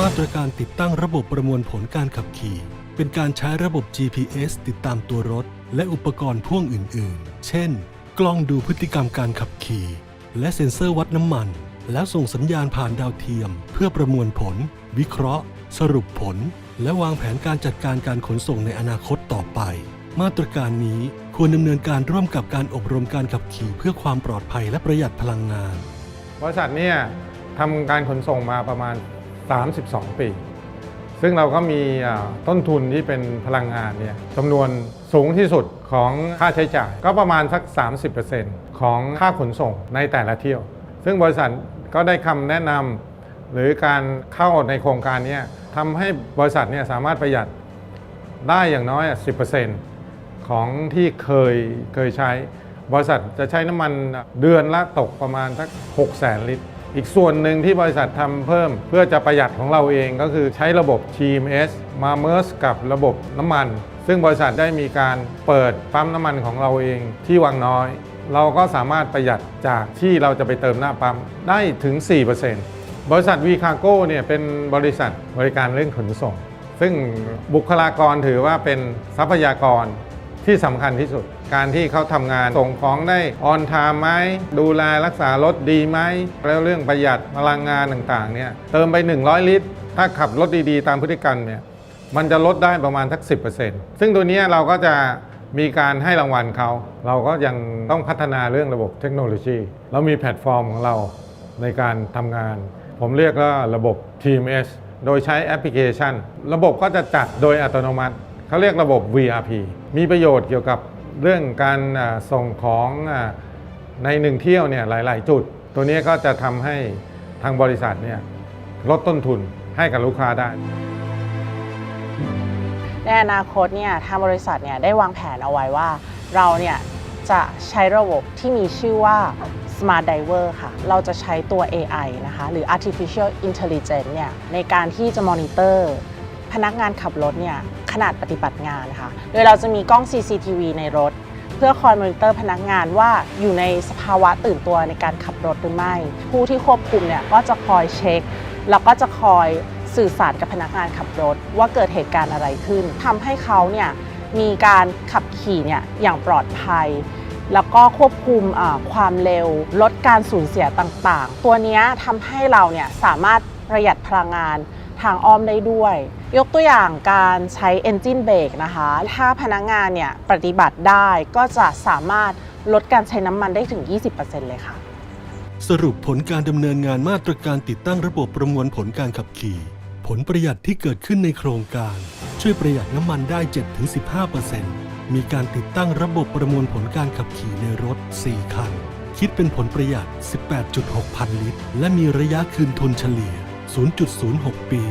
มาตรการติดตั้งระบบประมวลผลการขับขี่ เป็นการใช้ระบบ GPS ติดตามตัวรถ และอุปกรณ์พ่วงอื่น ๆ เช่น กล้องดูพฤติกรรมการขับขี่ และเซ็นเซอร์วัดน้ำมัน แล้วส่งสัญญาณผ่านดาวเทียม เพื่อประมวลผล วิเคราะห์ สรุปผล และวางแผนการจัดการการขนส่งในอนาคตต่อไป มาตรการนี้ควรดำเนินการร่วมกับการอบรมการขับขี่เพื่อความปลอดภัยและประหยัดพลังงาน บริษัทเนี่ยทำการขนส่งมาประมาณ 32 ปี ซึ่งเราก็มีต้นทุนที่เป็นพลังงานเนี่ยจำนวนสูงที่สุดของค่าใช้จ่าย ก็ประมาณสัก 30%ของค่าขนส่งในแต่ละเที่ยว ซึ่งบริษัทก็ได้คำแนะนำหรือการเข้าในโครงการนี้ทำให้บริษัทเนี่ยสามารถประหยัดได้อย่างน้อยอะ10%ของที่เคยเคยใช้ บริษัทจะใช้น้ำมันเดือนละตกประมาณสัก6แสนลิตร อีกส่วนหนึ่งที่บริษัททำเพิ่ม เพื่อจะประหยัดของเราเองก็คือใช้ระบบ TMS มาเมิร์สกับระบบน้ำมัน ซึ่งบริษัทได้มีการเปิดปั๊มน้ำมันของเราเองที่วังน้อย เราก็สามารถประหยัดจากที่เราจะไปเติมหน้าปั๊มได้ถึง 4%บริษัทวีคาโก้เนี่ยเป็นบริษัทบริการเรื่องขนส่ง ซึ่งบุคลากรถือว่าเป็นทรัพยากร ที่สำคัญที่สุด การที่เขาทำงานส่งของได้ออนไทม์ไหมดูแลรักษารถดีไหมแล้วเรื่องประหยัดพลังงานต่างๆเนี่ยเติมไป 100 ลิตร ถ้าขับรถดีๆ ตามพฤติกรรมเนี่ยมันจะลดได้ประมาณสัก 10%ซึ่งตัวนี้เราก็จะมีการให้รางวัลเขา เราก็ยังต้องพัฒนาเรื่องระบบเทคโนโลยีเรามีแพลตฟอร์มของเราในการทำงาน ผมเรียกว่าระบบ TMS โดยใช้แอปพลิเคชัน ระบบก็จะจัดโดยอัตโนมัติ เขาเรียกระบบ VRP มีประโยชน์เกี่ยวกับเรื่องการส่งของในหนึ่งเที่ยวเนี่ยหลาย ๆ จุด ตัวนี้ก็จะทำให้ทางบริษัทเนี่ยลดต้นทุนให้กับลูกค้าได้ในอนาคตเนี่ยทางบริษัทเนี่ยได้วางแผนเอาไว้ว่า เราเนี่ยจะใช้ระบบที่มีชื่อว่า Smart Diver ค่ะ เราจะใช้ตัว AI นะคะ หรือ Artificial Intelligence เนี่ยในการที่จะมอนิเตอร์ พนักงานขับรถเนี่ย ขนาดปฏิบัติงานนะคะโดยเราจะมีกล้อง CCTV ในรถ เพื่อคอยมอนิเตอร์พนักงานว่าอยู่ในสภาวะตื่นตัวในการขับรถหรือไม่ ผู้ที่ควบคุมเนี่ยก็จะคอยเช็ค แล้วก็จะคอยสื่อสารกับพนักงานขับรถ ว่าเกิดเหตุการณ์อะไรขึ้นทำให้เขาเนี่ยมีการขับขี่เนี่ยอย่างปลอดภัย แล้วก็ควบคุมความเร็ว ลดการสูญเสียต่างๆ ตัวนี้ทำให้เราเนี่ยสามารถประหยัดพลังงาน ทางอ้อมได้ด้วย ยกตัวอย่างการใช้ Engine Brake นะคะ ถ้าพนักงานเนี่ยปฏิบัติได้ก็จะสามารถลดการใช้น้ำมันได้ถึง 20%เลยค่ะ สรุปผลการดำเนินงานมาตรการติดตั้งระบบประมวลผลการขับขี่ ผลประหยัดที่เกิดขึ้นในโครงการ ช่วยประหยัดน้ำมันได้ 7-15%มีการติดตั้งระบบประมวลผลการขับขี่ในรถ 4 คัน คิดเป็นผลประหยัด 18.6 พันลิตร และมีระยะคืนทุนเฉลี่ย 0.06 ปี